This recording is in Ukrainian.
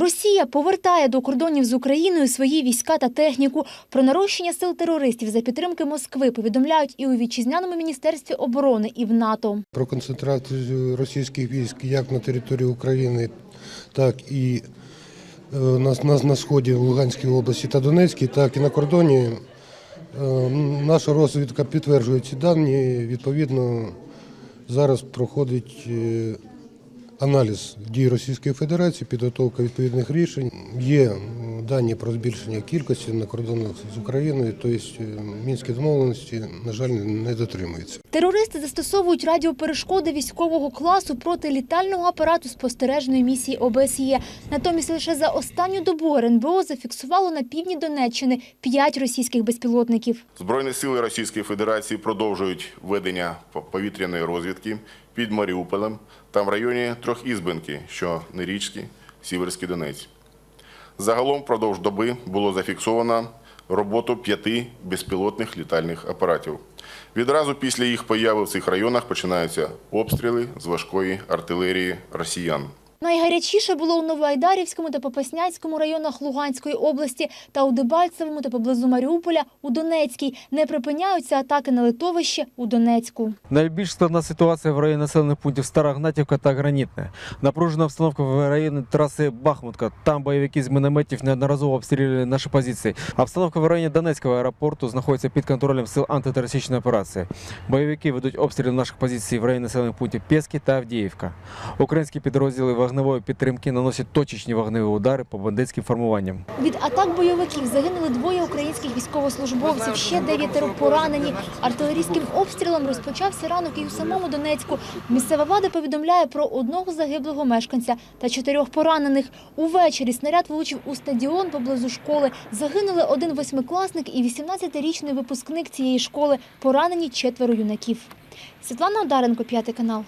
Росія повертає до кордонів з Україною свої війська та техніку. Про нарощення сил терористів за підтримки Москви повідомляють і у вітчизняному міністерстві оборони, і в НАТО. про концентрацію російських військ як на території України, так і е, на, на, сході в Луганській області та Донецькій, так і на кордоні. Е, Наша розвідка підтверджує ці дані. Відповідно, зараз проходить е, аналіз дій Російської Федерації, підготовка відповідних рішень. Є дані про збільшення кількості на кордонах з Україною, тобто мінські домовленості, на жаль, не дотримуються. Терористи застосовують радіоперешкоди військового класу проти літального апарату спостережної місії ОБСЄ. Натомість лише за останню добу РНБО зафіксувало на півдні Донеччини п'ять російських безпілотників. Збройні сили Російської Федерації продовжують ведення повітряної розвідки під Маріуполем та в районі Трьохізбинки, що Нерічський, Сіверський Донець. Загалом впродовж доби було зафіксовано роботу п'яти безпілотних літальних апаратів. Відразу після їх появи в цих районах починаються обстріли з важкої артилерії росіян. Найгарячіше було у Новоайдарівському та Попасняцькому районах Луганської області та у Дебальцевому та поблизу Маріуполя у Донецькій. Не припиняються атаки на литовище у Донецьку. Найбільш складна ситуація в районі населених пунктів Стара Гнатівка та Гранітне. Напружена обстановка в районі траси Бахмутка. Там бойовики з мінометів неодноразово обстрілювали наші позиції. Обстановка в районі Донецького аеропорту знаходиться під контролем сил антитерористичної операції. Бойовики ведуть обстріли наших позицій в районі населених пунктів Пєски та Авдіївка. Українські підрозділи вогневої підтримки наносять точечні вогневі удари по бандитським формуванням. Від атак бойовиків загинули двоє українських військовослужбовців, ще дев'ятеро поранені. Артилерійським обстрілом розпочався ранок і у самому Донецьку. Місцева влада повідомляє про одного загиблого мешканця та чотирьох поранених. Увечері снаряд влучив у стадіон поблизу школи. Загинули один восьмикласник і 18-річний випускник цієї школи. Поранені четверо юнаків. Світлана Одаренко, п'ятий канал.